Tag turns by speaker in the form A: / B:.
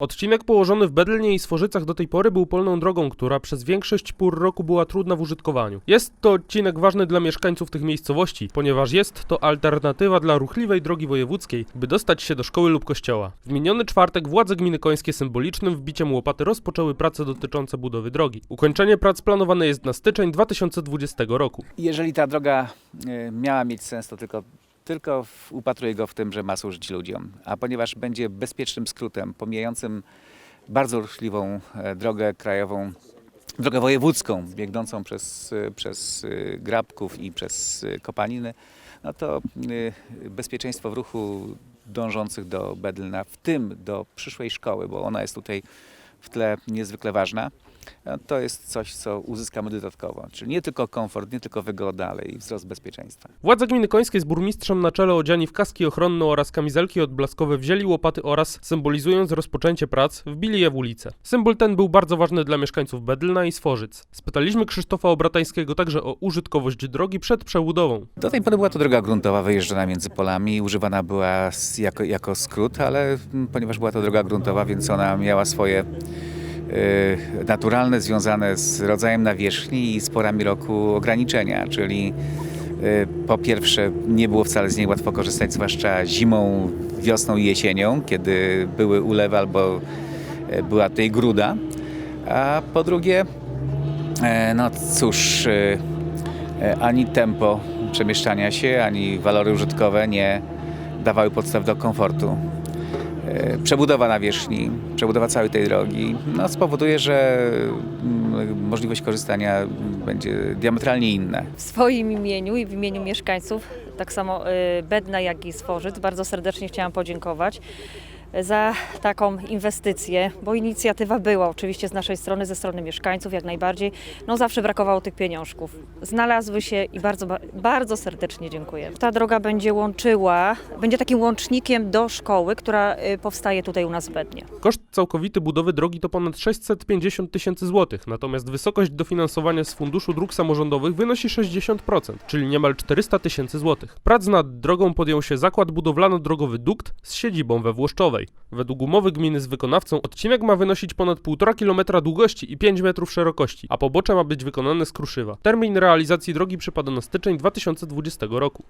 A: Odcinek położony w Bedlnie i Sworzycach do tej pory był polną drogą, która przez większość pór roku była trudna w użytkowaniu. Jest to odcinek ważny dla mieszkańców tych miejscowości, ponieważ jest to alternatywa dla ruchliwej drogi wojewódzkiej, by dostać się do szkoły lub kościoła. W miniony czwartek władze gminy końskie symbolicznym wbiciem łopaty rozpoczęły prace dotyczące budowy drogi. Ukończenie prac planowane jest na styczeń 2020 roku.
B: Jeżeli ta droga e, miała mieć sens, to tylko, tylko w- upatruję go w tym, że ma służyć ludziom. A ponieważ będzie bezpiecznym skrótem, pomijającym bardzo ruchliwą e, drogę krajową, drogę wojewódzką, biegnącą przez, e, przez e, Grabków i przez Kopaniny, no to bezpieczeństwo w ruchu dążących do Bedlna, w tym do przyszłej szkoły, bo ona jest tutaj w tle niezwykle ważna, no to jest coś, co uzyskamy dodatkowo. Czyli nie tylko komfort, nie tylko wygoda, ale i wzrost bezpieczeństwa.
A: Władze gminy końskiej z burmistrzem na czele odziani w kaski ochronne oraz kamizelki odblaskowe wzięli łopaty oraz, symbolizując rozpoczęcie prac, wbili je w ulicę. Symbol ten był bardzo ważny dla mieszkańców Bedlna i Sworzyc. Spytaliśmy Krzysztofa Obratańskiego także o użytkowość drogi przed przebudową.
B: Do tej pory była to droga gruntowa wyjeżdżana między polami, używana była jako, jako skrót, ale ponieważ była to droga gruntowa, więc ona miała swoje naturalne, związane z rodzajem nawierzchni i z porami roku ograniczenia, czyli y, po pierwsze nie było wcale z niej łatwo korzystać, zwłaszcza zimą, wiosną i jesienią, kiedy były ulewy albo y, była tutaj gruda, a po drugie, no cóż, y, ani tempo przemieszczania się, ani walory użytkowe nie dawały podstaw do komfortu. E, Przebudowa nawierzchni, przebudowa całej tej drogi no, spowoduje, że mm, możliwość korzystania będzie diametralnie inna.
C: W swoim imieniu i w imieniu mieszkańców, tak samo y, Bedna, jak i Sworzyc, bardzo serdecznie chciałam podziękować za taką inwestycję, bo inicjatywa była oczywiście z naszej strony, ze strony mieszkańców jak najbardziej. No zawsze brakowało tych pieniążków. Znalazły się i bardzo, ba- bardzo serdecznie dziękuję. Ta droga będzie łączyła, będzie takim łącznikiem do szkoły, która y, powstaje tutaj u nas w Bednie.
A: Koszt całkowity budowy drogi to ponad 650 tysięcy złotych, natomiast wysokość dofinansowania z Funduszu Dróg Samorządowych wynosi 60%, czyli niemal 400 tysięcy złotych. Prac nad drogą podjął się zakład budowlano-drogowy Dukt z siedzibą we Włoszczowej. Według umowy gminy z wykonawcą odcinek ma wynosić ponad 1,5 km długości i 5 metrów szerokości, a pobocze ma być wykonane z kruszywa. Termin realizacji drogi przypada na styczeń 2020 roku.